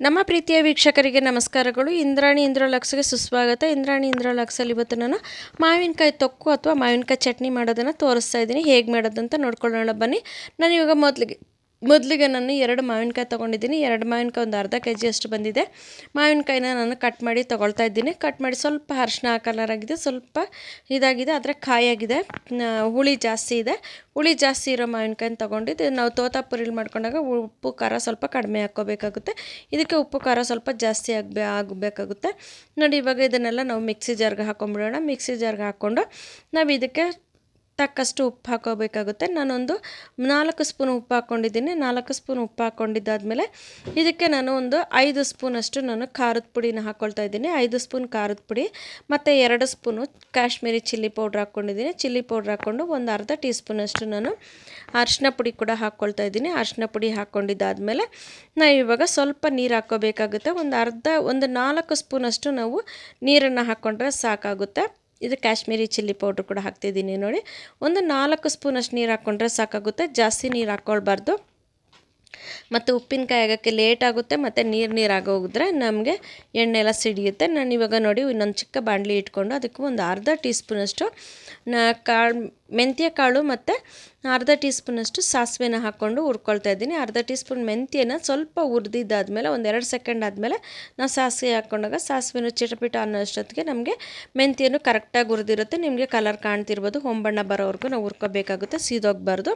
ನಮ್ಮ ಪ್ರೀತಿಯ ವೀಕ್ಷಕರಿಗೆ ನಮಸ್ಕಾರಗಳು. ಇಂದ್ರಾಣಿ ಇಂದ್ರಲಕ್ಸ್ಗೆ ಸುಸ್ವಾಗತ. ಇಂದ್ರಾಣಿ ಇಂದ್ರಲಕ್ಸಲ್ಲಿ ಇವತ್ತು ನಾನು ಮಾವಿನಕಾಯಿ ತೊಕ್ಕು ಅಥವಾ ಮಾವಿನಕಾಯಿ ಚಟ್ನಿ ಮಾಡೋದನ್ನು ತೋರಿಸ್ತಾ ಇದ್ದೀನಿ. ಹೇಗೆ ಮಾಡೋದಂತ ನೋಡ್ಕೊಳ್ಳೋಣ. ಬನ್ನಿ. ನಾನು ಇವಾಗ ಮೊದಲಿಗೆ ಮೊದಲಿಗೆ ನಾನು ಎರಡು ಮಾವಿನಕಾಯಿ ತೊಗೊಂಡಿದ್ದೀನಿ. ಎರಡು ಮಾವಿನಕಾಯಿ ಒಂದು ಅರ್ಧ ಕೆ ಜಿಯಷ್ಟು ಬಂದಿದೆ. ಮಾವಿನಕಾಯಿನ ನಾನು ಕಟ್ ಮಾಡಿ ತೊಗೊಳ್ತಾ ಇದ್ದೀನಿ. ಕಟ್ ಮಾಡಿ ಸ್ವಲ್ಪ ಅರ್ಶಿನ ಕಲರ್ ಆಗಿದೆ, ಸ್ವಲ್ಪ ಇದಾಗಿದೆ, ಆದರೆ ಕಾಯಾಗಿದೆ. ಹುಳಿ ಜಾಸ್ತಿ ಇದೆ. ಹುಳಿ ಜಾಸ್ತಿ ಇರೋ ಮಾವಿನಕಾಯಿನ ತೊಗೊಂಡಿದ್ದು, ನಾವು ತೋತಾಪುರಿಲಿ ಮಾಡ್ಕೊಂಡಾಗ ಉಪ್ಪು, ಖಾರ ಸ್ವಲ್ಪ ಕಡಿಮೆ ಹಾಕ್ಕೋಬೇಕಾಗುತ್ತೆ. ಇದಕ್ಕೆ ಉಪ್ಪು, ಖಾರ ಸ್ವಲ್ಪ ಜಾಸ್ತಿ ಆಗಬೇ, ಆಗಬೇಕಾಗುತ್ತೆ. ನೋಡಿ, ಇವಾಗ ಇದನ್ನೆಲ್ಲ ನಾವು ಮಿಕ್ಸಿ ಜಾರ್ಗೆ ಹಾಕೊಂಡ್ಬಿಡೋಣ ಮಿಕ್ಸಿ ಜಾರ್ಗೆ ಹಾಕ್ಕೊಂಡು ನಾವು ಇದಕ್ಕೆ ತಕ್ಕಷ್ಟು ಉಪ್ಪು ಹಾಕೋಬೇಕಾಗುತ್ತೆ. ನಾನೊಂದು ನಾಲ್ಕು ಸ್ಪೂನ್ ಉಪ್ಪು ಹಾಕ್ಕೊಂಡಿದ್ದೀನಿ. ನಾಲ್ಕು ಸ್ಪೂನ್ ಉಪ್ಪು ಹಾಕ್ಕೊಂಡಿದ್ದಾದಮೇಲೆ ಇದಕ್ಕೆ ನಾನು ಒಂದು ಐದು ಸ್ಪೂನಷ್ಟು ನಾನು ಖಾರದ ಪುಡಿನ ಹಾಕ್ಕೊಳ್ತಾ ಇದ್ದೀನಿ. ಐದು ಸ್ಪೂನ್ ಖಾರದ ಪುಡಿ, ಮತ್ತು ಎರಡು ಸ್ಪೂನು ಕಾಶ್ಮೀರಿ ಚಿಲ್ಲಿ ಪೌಡ್ರ್ ಹಾಕ್ಕೊಂಡಿದ್ದೀನಿ. ಚಿಲ್ಲಿ ಪೌಡ್ರ್ ಹಾಕ್ಕೊಂಡು ಒಂದು ಅರ್ಧ ಟೀ ಸ್ಪೂನಷ್ಟು ನಾನು ಅರಿಶಿನ ಪುಡಿ ಕೂಡ ಹಾಕ್ಕೊಳ್ತಾ ಇದ್ದೀನಿ. ಅರಿಶಿನ ಪುಡಿ ಹಾಕ್ಕೊಂಡಿದ್ದಾದಮೇಲೆ ನಾವು ಇವಾಗ ಸ್ವಲ್ಪ ನೀರು ಹಾಕ್ಕೋಬೇಕಾಗುತ್ತೆ ಒಂದು ಅರ್ಧ, ಒಂದು ನಾಲ್ಕು ಸ್ಪೂನಷ್ಟು ನಾವು ನೀರನ್ನು ಹಾಕ್ಕೊಂಡ್ರೆ ಸಾಕಾಗುತ್ತೆ. ಇದು ಕಾಶ್ಮೀರಿ ಚಿಲ್ಲಿ ಪೌಡ್ರ್ ಕೂಡ ಹಾಕ್ತಿದ್ದೀನಿ ನೋಡಿ. ಒಂದು ನಾಲ್ಕು ಸ್ಪೂನಷ್ಟು ನೀರು ಹಾಕ್ಕೊಂಡ್ರೆ ಸಾಕಾಗುತ್ತೆ. ಜಾಸ್ತಿ ನೀರು ಹಾಕ್ಕೊಳ್ಬಾರ್ದು ಮತ್ತು ಉಪ್ಪಿನಕಾಯಿ ಆಗೋಕ್ಕೆ ಲೇಟ್ ಆಗುತ್ತೆ, ಮತ್ತು ನೀರು ನೀರು ಆಗೋಗಿದ್ರೆ ನಮಗೆ ಎಣ್ಣೆ ಎಲ್ಲ ಸಿಡಿಯುತ್ತೆ. ನಾನು ಇವಾಗ ನೋಡಿ ಇನ್ನೊಂದು ಚಿಕ್ಕ ಬಾಣಲಿ ಇಟ್ಕೊಂಡು ಅದಕ್ಕೆ ಒಂದು ಅರ್ಧ ಟೀ ಸ್ಪೂನಷ್ಟು ಕಾಳು ಮೆಂತ್ಯ ಕಾಳು ಮತ್ತು ಅರ್ಧ ಟೀ ಸ್ಪೂನಷ್ಟು ಸಾಸಿವೆನ ಹಾಕ್ಕೊಂಡು ಹುರ್ಕೊಳ್ತಾ ಇದ್ದೀನಿ. ಅರ್ಧ ಟೀ ಸ್ಪೂನ್ ಮೆಂತ್ಯನ ಸ್ವಲ್ಪ ಹುರಿದಿದ್ದಾದಮೇಲೆ ಒಂದೆರಡು ಸೆಕೆಂಡ್ ಆದಮೇಲೆ ನಾವು ಸಾಸಿವೆ ಹಾಕ್ಕೊಂಡಾಗ ಸಾಸಿವೆನ ಚಿಟಪಿಟ ಅನ್ನೋಷ್ಟೊತ್ತಿಗೆ ನಮಗೆ ಮೆಂತ್ಯನೂ ಕರೆಕ್ಟಾಗಿ ಹುರಿದಿರುತ್ತೆ. ನಿಮಗೆ ಕಲರ್ ಕಾಣ್ತಿರ್ಬೋದು. ಹೊಂಬಣ್ಣ ಬರೋವರೆಗೂ ನಾವು ಹುರ್ಕೋಬೇಕಾಗುತ್ತೆ. ಸೀದೋಗಬಾರ್ದು.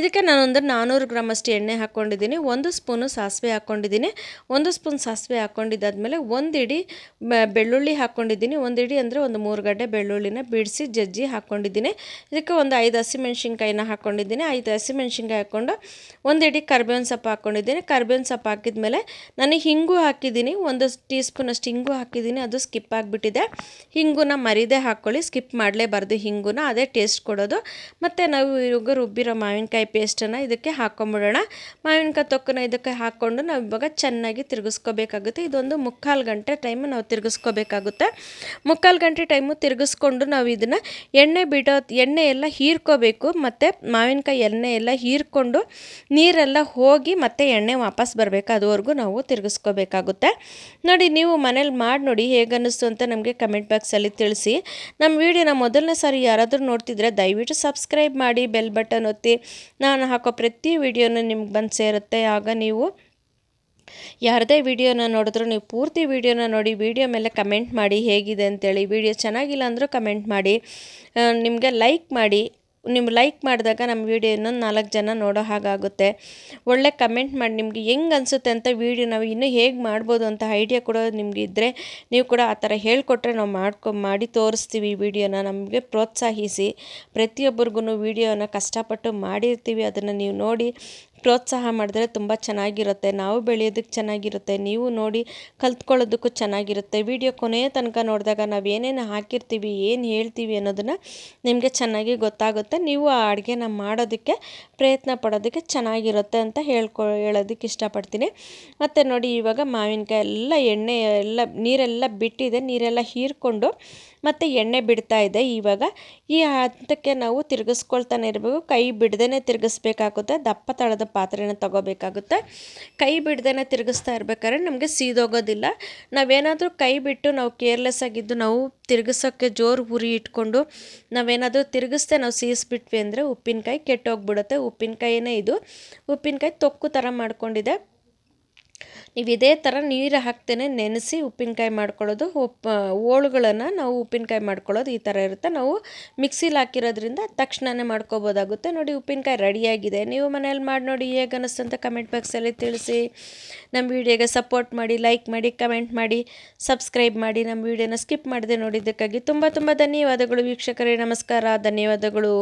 ಇದಕ್ಕೆ ನಾನೊಂದು ನಾನ್ನೂರು ಗ್ರಾಮಷ್ಟು ಎಣ್ಣೆ ಹಾಕ್ಕೊಂಡಿದ್ದೀನಿ ಒಂದು ಸ್ಪೂನು ಸಾಸಿವೆ ಹಾಕ್ಕೊಂಡಿದ್ದೀನಿ ಒಂದು ಸ್ಪೂನ್ ಸಾಸಿವೆ ಹಾಕ್ಕೊಂಡಿದ್ದಾದಮೇಲೆ ಒಂದು ಇಡೀ ಬೆಳ್ಳುಳ್ಳಿ ಹಾಕ್ಕೊಂಡಿದ್ದೀನಿ ಒಂದು ಇಡೀ ಅಂದರೆ ಒಂದು ಮೂರು ಗಡ್ಡೆ ಬೆಳ್ಳುಳ್ಳಿನ ಬಿಡಿಸಿ ಜಜ್ಜಿ ಹಾಕ್ಕೊಂಡಿದ್ದೀನಿ ಇದಕ್ಕೆ ಒಂದು ಐದು ಹಸಿಮೆಣ್ಸಿನ್ಕಾಯಿನ ಹಾಕ್ಕೊಂಡಿದ್ದೀನಿ ಐದು ಹಸಿಮೆಣ್ಸಿನ್ಕಾಯಿ ಹಾಕ್ಕೊಂಡು ಒಂದು ಇಡೀ ಕರ್ಬೇವಿನ ಸೊಪ್ಪು ಹಾಕ್ಕೊಂಡಿದ್ದೀನಿ ಕರ್ಬೇವಿನ ಸೊಪ್ಪು ಹಾಕಿದ್ಮೇಲೆ ನಾನು ಹಿಂಗು ಹಾಕಿದ್ದೀನಿ. ಒಂದು ಟೀ ಸ್ಪೂನಷ್ಟು ಹಿಂಗು ಹಾಕಿದ್ದೀನಿ. ಅದು ಸ್ಕಿಪ್ ಆಗಿಬಿಟ್ಟಿದೆ. ಹಿಂಗೂನ ಮರಿದೇ ಹಾಕ್ಕೊಳ್ಳಿ. ಸ್ಕಿಪ್ ಮಾಡಲೇಬಾರ್ದು ಹಿಂಗುನ. ಅದೇ ಟೇಸ್ಟ್ ಕೊಡೋದು. ಮತ್ತು ನಾವು ಇವಾಗ ರುಬ್ಬಿರೋ ಮಾವಿನಕಾಯಿ ಪೇಸ್ಟನ್ನು ಇದಕ್ಕೆ ಹಾಕ್ಕೊಂಬಿಡೋಣ ಮಾವಿನಕಾಯಿ ತೊಕ್ಕನ ಇದಕ್ಕೆ ಹಾಕ್ಕೊಂಡು ನಾವು ಇವಾಗ ಚೆನ್ನಾಗಿ ತಿರುಗಿಸ್ಕೋಬೇಕಾಗುತ್ತೆ. ಇದೊಂದು ಮುಕ್ಕಾಲು ಗಂಟೆ ಟೈಮ್ ನಾವು ತಿರುಗಿಸ್ಕೋಬೇಕಾಗುತ್ತೆ. ಮುಕ್ಕಾಲು ಗಂಟೆ ಟೈಮು ತಿರುಗಿಸ್ಕೊಂಡು ನಾವು ಇದನ್ನು ಎಣ್ಣೆ ಬಿಡೋ ಎಣ್ಣೆ ಎಲ್ಲ ಹೀರ್ಕೋಬೇಕು, ಮತ್ತು ಮಾವಿನಕಾಯಿ ಎಣ್ಣೆ ಎಲ್ಲ ಹೀರ್ಕೊಂಡು ನೀರೆಲ್ಲ ಹೋಗಿ ಮತ್ತೆ ಎಣ್ಣೆ ವಾಪಸ್ ಬರಬೇಕು, ಅದುವರೆಗೂ ನಾವು ತಿರುಗಿಸ್ಕೋಬೇಕಾಗುತ್ತೆ. ನೋಡಿ, ನೀವು ಮನೇಲಿ ಮಾಡಿ ನೋಡಿ ಹೇಗನ್ನಿಸ್ತು ಅಂತ ನಮಗೆ ಕಮೆಂಟ್ ಬಾಕ್ಸಲ್ಲಿ ತಿಳಿಸಿ. ನಮ್ಮ ವಿಡಿಯೋನ ಮೊದಲನೇ ಸಾರಿ ಯಾರಾದರೂ ನೋಡ್ತಿದ್ರೆ ದಯವಿಟ್ಟು ಸಬ್ಸ್ಕ್ರೈಬ್ ಮಾಡಿ, ಬೆಲ್ ಬಟನ್ ಒತ್ತಿ. ನಾನು ಹಾಕೋ ಪ್ರತಿ ವಿಡಿಯೋನೂ ನಿಮ್ಗೆ ಬಂದು ಸೇರುತ್ತೆ. ಆಗ ನೀವು ಯಾರದೇ ವಿಡಿಯೋನ ನೋಡಿದ್ರು ನೀವು ಪೂರ್ತಿ ವಿಡಿಯೋನ ನೋಡಿ, ವಿಡಿಯೋ ಮೇಲೆ ಕಮೆಂಟ್ ಮಾಡಿ ಹೇಗಿದೆ ಅಂತೇಳಿ, ವಿಡಿಯೋ ಚೆನ್ನಾಗಿಲ್ಲ ಅಂದರೂ ಕಮೆಂಟ್ ಮಾಡಿ ನಿಮಗೆ ಲೈಕ್ ಮಾಡಿ ನೀವು ಲೈಕ್ ಮಾಡಿದಾಗ ನಮ್ಮ ವೀಡಿಯೋ ಇನ್ನೊಂದು ನಾಲ್ಕು ಜನ ನೋಡೋ ಹಾಗಾಗುತ್ತೆ. ಒಳ್ಳೆ ಕಮೆಂಟ್ ಮಾಡಿ, ನಿಮಗೆ ಹೆಂಗೆ ಅನಿಸುತ್ತೆ ಅಂತ ವೀಡಿಯೋ ನಾವು ಇನ್ನೂ ಹೇಗೆ ಮಾಡ್ಬೋದು ಅಂತ ಐಡಿಯಾ ಕೂಡ ನಿಮಗೆ ಇದ್ದರೆ ನೀವು ಕೂಡ ಆ ಥರ ಹೇಳಿಕೊಟ್ರೆ ನಾವು ಮಾಡ್ಕೊ, ಮಾಡಿ ತೋರಿಸ್ತೀವಿ ಈ ವಿಡಿಯೋನ, ನಮಗೆ ಪ್ರೋತ್ಸಾಹಿಸಿ. ಪ್ರತಿಯೊಬ್ಬರಿಗೂ ವೀಡಿಯೋನ ಕಷ್ಟಪಟ್ಟು ಮಾಡಿರ್ತೀವಿ, ಅದನ್ನು ನೀವು ನೋಡಿ ಪ್ರೋತ್ಸಾಹ ಮಾಡಿದ್ರೆ ತುಂಬ ಚೆನ್ನಾಗಿರುತ್ತೆ. ನಾವು ಬೆಳೆಯೋದಕ್ಕೆ ಚೆನ್ನಾಗಿರುತ್ತೆ. ನೀವು ನೋಡಿ ಕಲ್ತ್ಕೊಳ್ಳೋದಕ್ಕೂ ಚೆನ್ನಾಗಿರುತ್ತೆ. ವಿಡಿಯೋ ಕೊನೆಯ ತನಕ ನೋಡಿದಾಗ ನಾವು ಏನೇನು ಹಾಕಿರ್ತೀವಿ, ಏನು ಹೇಳ್ತೀವಿ ಅನ್ನೋದನ್ನು ನಿಮಗೆ ಚೆನ್ನಾಗಿ ಗೊತ್ತಾಗುತ್ತೆ. ನೀವು ಆ ಅಡುಗೆನ ಮಾಡೋದಕ್ಕೆ ಪ್ರಯತ್ನ ಪಡೋದಕ್ಕೆ ಚೆನ್ನಾಗಿರುತ್ತೆ ಅಂತ ಹೇಳ್ಕೊ, ಹೇಳೋದಕ್ಕೆ ಇಷ್ಟಪಡ್ತೀನಿ. ಮತ್ತು ನೋಡಿ ಇವಾಗ ಮಾವಿನಕಾಯಿ ಎಲ್ಲ ಎಣ್ಣೆ ಎಲ್ಲ ನೀರೆಲ್ಲ ಬಿಟ್ಟಿದೆ. ನೀರೆಲ್ಲ ಹೀರ್ಕೊಂಡು ಮತ್ತು ಎಣ್ಣೆ ಬಿಡ್ತಾ ಇದೆ. ಇವಾಗ ಈ ಹಂತಕ್ಕೆ ನಾವು ತಿರುಗಿಸ್ಕೊಳ್ತಾನೆ ಇರಬೇಕು. ಕೈ ಬಿಡದೇ ತಿರುಗಿಸ್ಬೇಕಾಗುತ್ತೆ. ದಪ್ಪ ತಳದ ಪಾತ್ರೆನ ತಗೋಬೇಕಾಗುತ್ತೆ. ಕೈ ಬಿಡ್ದೇ ತಿರುಗಿಸ್ತಾ ಇರ್ಬೇಕಾದ್ರೆ ನಮಗೆ ಸೀದೋಗೋದಿಲ್ಲ. ನಾವೇನಾದರೂ ಕೈ ಬಿಟ್ಟು ನಾವು ಕೇರ್ಲೆಸ್ ಆಗಿದ್ದು ನಾವು ತಿರುಗಿಸೋಕ್ಕೆ ಜೋರು ಉರಿ ಇಟ್ಕೊಂಡು ನಾವೇನಾದರೂ ತಿರುಗಿಸ್ದೆ ನಾವು ಸೀಸ್ಬಿಟ್ವಿ ಅಂದರೆ ಉಪ್ಪಿನಕಾಯಿ ಕೆಟ್ಟೋಗ್ಬಿಡುತ್ತೆ. ಉಪ್ಪಿನಕಾಯಿನೇ ಇದು. ಉಪ್ಪಿನಕಾಯಿ ತೊಕ್ಕು ಥರ ಮಾಡ್ಕೊಂಡಿದೆ. ನೀವು ಇದೇ ಥರ ನೀರು ಹಾಕ್ತೇನೆ, ನೆನೆಸಿ ಉಪ್ಪಿನಕಾಯಿ ಮಾಡ್ಕೊಳ್ಳೋದು, ಉಪ್ಪ, ಹೋಳುಗಳನ್ನು ನಾವು ಉಪ್ಪಿನಕಾಯಿ ಮಾಡ್ಕೊಳ್ಳೋದು ಈ ಥರ ಇರುತ್ತೆ. ನಾವು ಮಿಕ್ಸಿಲಿ ಹಾಕಿರೋದ್ರಿಂದ ತಕ್ಷಣವೇ ಮಾಡ್ಕೋಬೋದಾಗುತ್ತೆ. ನೋಡಿ ಉಪ್ಪಿನಕಾಯಿ ರೆಡಿಯಾಗಿದೆ. ನೀವು ಮನೇಲಿ ಮಾಡಿ ನೋಡಿ ಹೇಗೆ ಅನ್ನಿಸ್ತಂತ ಕಮೆಂಟ್ ಬಾಕ್ಸಲ್ಲಿ ತಿಳಿಸಿ. ನಮ್ಮ ವಿಡಿಯೋಗೆ ಸಪೋರ್ಟ್ ಮಾಡಿ, ಲೈಕ್ ಮಾಡಿ, ಕಮೆಂಟ್ ಮಾಡಿ, ಸಬ್ಸ್ಕ್ರೈಬ್ ಮಾಡಿ. ನಮ್ಮ ವೀಡಿಯೋನ ಸ್ಕಿಪ್ ಮಾಡದೆ ನೋಡಿದ್ದಕ್ಕಾಗಿ ತುಂಬ ತುಂಬ ಧನ್ಯವಾದಗಳು ವೀಕ್ಷಕರೇ. ನಮಸ್ಕಾರ, ಧನ್ಯವಾದಗಳು.